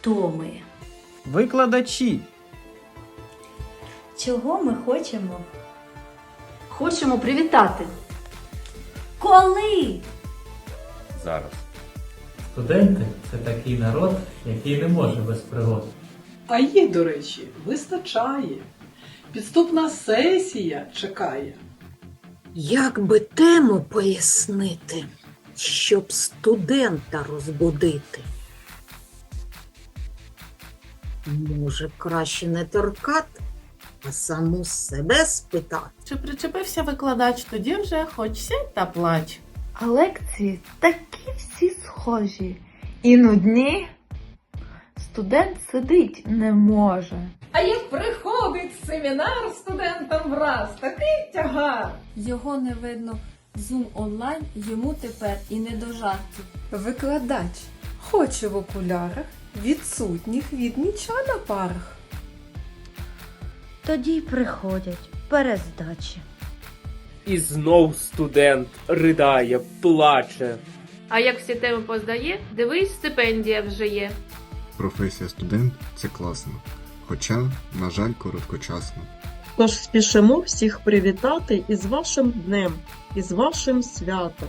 Хто ми? Викладачі. Чого ми хочемо? Хочемо привітати. Коли? Зараз. Студенти це такий народ, який не може без пригод. А їй, до речі, вистачає. Підступна сесія чекає. Як би тему пояснити, щоб студента розбудити? Може, краще не торкати, а саму себе спитати. Чи причепився викладач, тоді вже хоч сядь та плач. А лекції такі всі схожі. І нудні. Студент сидить не може. А як приходить семінар студентам враз, такий тягар. Його не видно. Зум онлайн йому тепер і не до жартів. Викладач хоче в окулярах відсутніх від ніча на парах. Тоді й приходять перездачі. І знов студент ридає, плаче. А як всі теми поздає, дивись, стипендія вже є. Професія студент це класно, хоча, на жаль, короткочасно. Тож спішимо всіх привітати із вашим днем, із вашим святом.